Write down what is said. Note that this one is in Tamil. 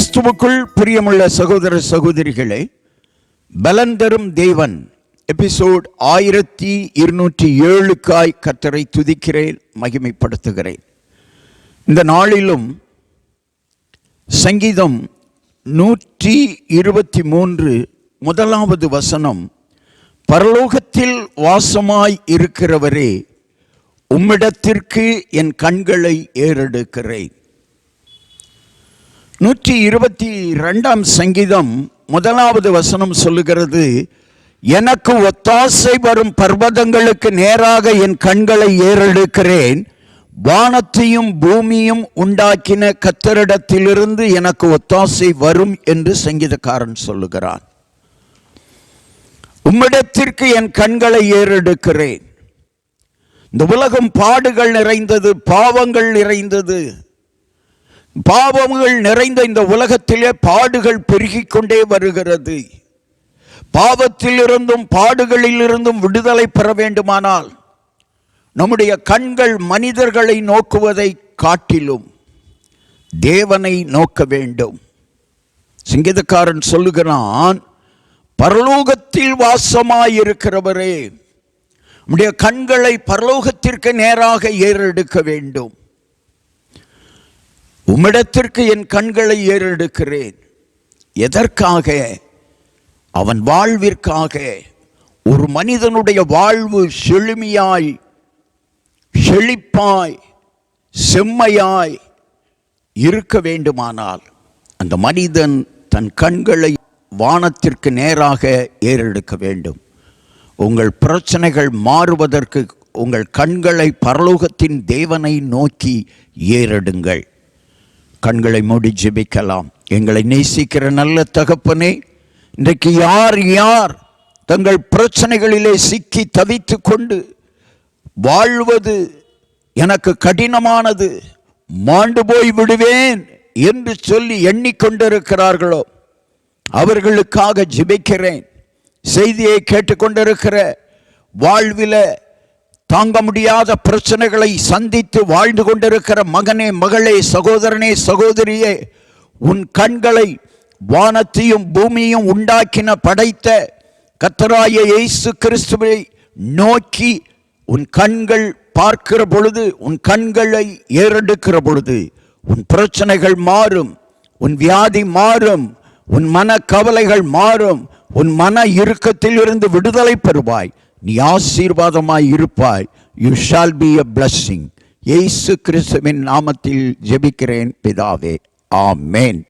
கிறிஸ்துவுக்குள் பிரியமுள்ள சகோதர சகோதரிகளே பலன் தரும் தேவன். எபிசோட் ஆயிரத்தி இருநூற்றி ஏழுக்காய் கத்தரை துதிக்கிறேன் மகிமைப்படுத்துகிறேன். இந்த நாளிலும் சங்கீதம் நூற்றி இருபத்தி மூன்று முதலாவது வசனம் பரலோகத்தில் வாசமாய் இருக்கிறவரே உம்மிடத்திற்கு என் கண்களை ஏறெடுக்கிறேன். நூற்றி இருபத்தி ரெண்டாம் சங்கீதம் முதலாவது வசனம் சொல்லுகிறது எனக்கு ஒத்தாசை வரும் பர்வதங்களுக்கு நேராக என் கண்களை ஏறெடுக்கிறேன். வானத்தையும் பூமியும் உண்டாக்கின கத்தரிடத்திலிருந்து எனக்கு ஒத்தாசை வரும் என்று சங்கீதக்காரன் சொல்லுகிறான். உம்மிடத்திற்கு என் கண்களை ஏறெடுக்கிறேன். இந்த உலகம் பாடுகள் நிறைந்தது பாவங்கள் நிறைந்தது. பாவங்கள் நிறைந்த இந்த உலகத்திலே பாடுகள் பெருகிக் கொண்டே வருகிறது. பாவத்திலிருந்தும் பாடுகளிலிருந்தும் விடுதலை பெற வேண்டுமானால் நம்முடைய கண்கள் மனிதர்களை நோக்குவதை காட்டிலும் தேவனை நோக்க வேண்டும். சிங்கீதக்காரன் சொல்லுகிறான் பரலோகத்தில் வாசமாயிருக்கிறவரே நம்முடைய கண்களை பரலோகத்திற்கு நேராக ஏறெடுக்க வேண்டும். உம்மிடத்திற்கு என் கண்களை ஏறெடுக்கிறேன். எதற்காக? அவன் வாழ்விற்காக. ஒரு மனிதனுடைய வாழ்வு செழுமையாய் செழிப்பாய் செம்மையாய் இருக்க வேண்டுமானால் அந்த மனிதன் தன் கண்களை வானத்திற்கு நேராக ஏறெடுக்க வேண்டும். உங்கள் பிரச்சனைகள் மாறுவதற்கு உங்கள் கண்களை பரலோகத்தின் தேவனை நோக்கி ஏறெடுங்கள். கண்களை மூடி ஜெபிக்கலாம். எங்களை நேசிக்கிற நல்ல தகப்பனே இன்றைக்கு யார் யார் தங்கள் பிரச்சனைகளிலே சிக்கி தவித்து கொண்டு வாழ்வது எனக்கு கடினமானது மாண்டு போய் விடுவேன் என்று சொல்லி எண்ணிக்கொண்டிருக்கிறார்களோ அவர்களுக்காக ஜெபிக்கிறேன். செய்தியை கேட்டுக்கொண்டிருக்கிற வாழ்வில் தாங்க முடியாத பிரச்சனைகளை சந்தித்து வாழ்ந்து கொண்டிருக்கிற மகனே மகளே சகோதரனே சகோதரியே உன் கண்களை வானத்தையும் பூமியும் உண்டாக்கின படைத்த கத்தராய இயேசு கிறிஸ்துவை நோக்கி உன் கண்கள் பார்க்கிற பொழுது உன் கண்களை ஏறெடுக்கிற பொழுது உன் பிரச்சனைகள் மாறும் உன் வியாதி மாறும் உன் மன கவலைகள் மாறும் உன் மன இறுக்கத்தில் இருந்து விடுதலை பெறுவாய். நீ ஆசீர்வாதமாய் இருப்பாய். You shall be a blessing இயேசு கிறிஸ்துவின் நாமத்தில் ஜெபிக்கிறேன் பிதாவே. ஆமேன்.